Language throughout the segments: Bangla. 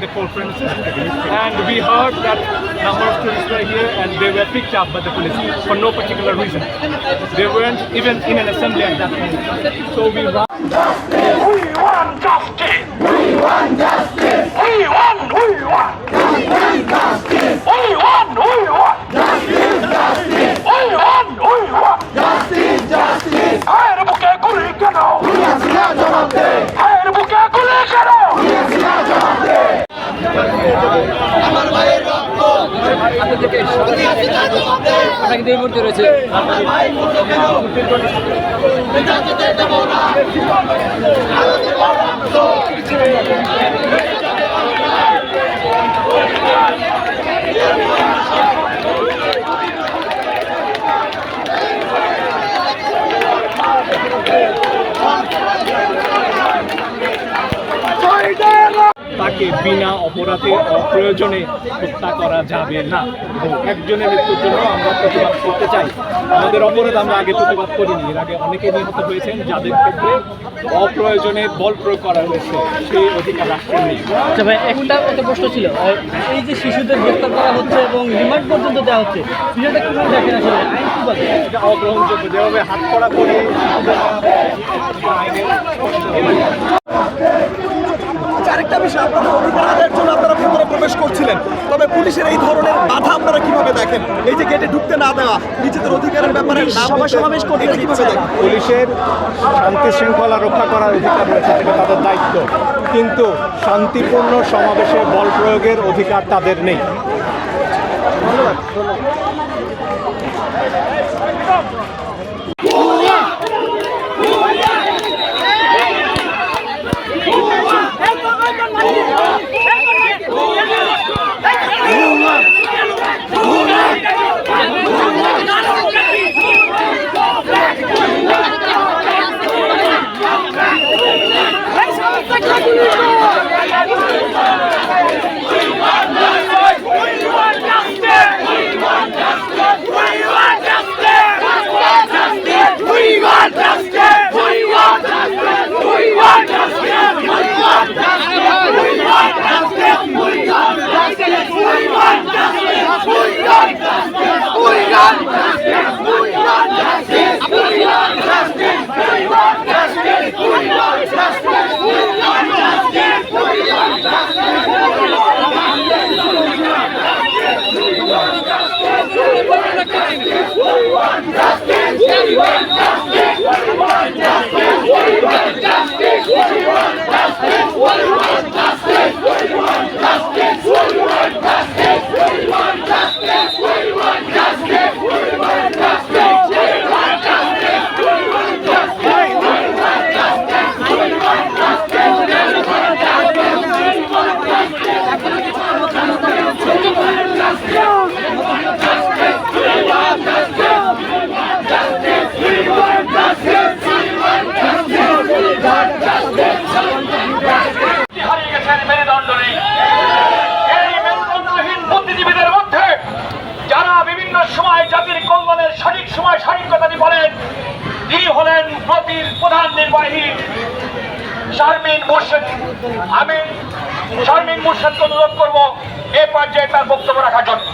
the court. And we heard that number of tourists were here and they were picked up by the police for no particular reason. They weren't even in an assembly at that moment. So we We want justice. We want justice. We want, we want. আপনাকে দিয়ে মুহূর্তে রয়েছে। তাকে অপরাধে অপ্রয়োজনে হত্যা করা যাবে না। এবং একজনের মৃত্যুর জন্য আমরা প্রতিবাদ করতে চাই। আমাদের অপরাধ আমরা আগে প্রতিবাদ করিনি। এর আগে অনেকে নিহত হয়েছেন। যাদের ক্ষেত্রে অপ্রয়োজনে বল প্রয়োগ করা হয়েছে সেই অধিকার রাষ্ট্রের নেই। আচ্ছা ভাই একটা একটা প্রশ্ন ছিল। এই যে শিশুদের গ্রেফতার করা হচ্ছে এবং রিমান্ড পর্যন্ত দেওয়া হচ্ছে বিষয়টা কীভাবে দেখেন আসলে? আইন কি বলে? এটা অগ্রহণযোগ্য। যেভাবে হাত করা করে আইনের আচ্ছা, আরেকটা বিষয় আপনাদের অধিকার জন্য আপনারা ভেতরে প্রবেশ করছিলেন। তবে পুলিশের এই ধরনের বাধা আপনারা কীভাবে দেখেন? এই যে গেটে ঢুকতে না দেওয়া নিজেদের অধিকারের ব্যাপারে না সভা সমাবেশ করতে কীভাবে দেখেন? পুলিশের শান্তি শৃঙ্খলা রক্ষা করার অধিকার রয়েছে সেটা তাদের দায়িত্ব। কিন্তু শান্তিপূর্ণ সমাবেশে বল প্রয়োগের অধিকার তাদের নেই। ¡Viva প্রতির প্রধান নির্বাহী শারমিন মুর্শেদ। আমি শারমিন মুর্শেদকে অনুরোধ করব এ পর্যায়ে তার বক্তব্য রাখার জন্য।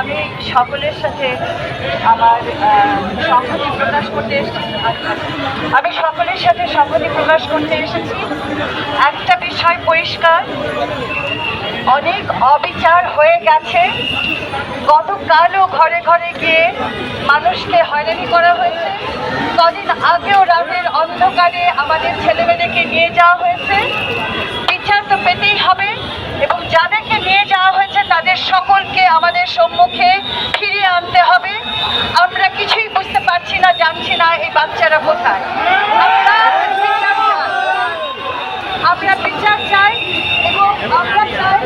আমি সকলের সাথে আমার সংহতি প্রকাশ করতে এসেছি। আমি সকলের সাথে সংহতি প্রকাশ করতে এসেছি। একটা বিষয় পরিষ্কার, অনেক অবিচার হয়ে গেছে। গতকালও ঘরে ঘরে গিয়ে মানুষকে হয়রানি করা হয়েছে। কদিন আগেও রাতের অন্ধকারে আমাদের ছেলেমেয়েদেরকে নিয়ে যাওয়া হয়েছে। বিচার তো পেতেই হবে এবং যাদেরকে নিয়ে যাওয়া হয়েছে তাদের সকলকে আমাদের সম্মুখে ফিরিয়ে আনতে হবে আমরা কিছুই বুঝতে পারছি না, জানছি না এই বাচ্চারা কোথায় আমরা বিচার চাই। এবং আমরা চাই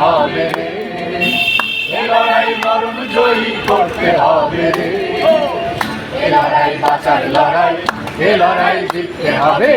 হবে রে এ লড়াই মরণ জয়ী করতে হবে রে লড়াই বাঁচার লড়াই এ লড়াই জিততে হবে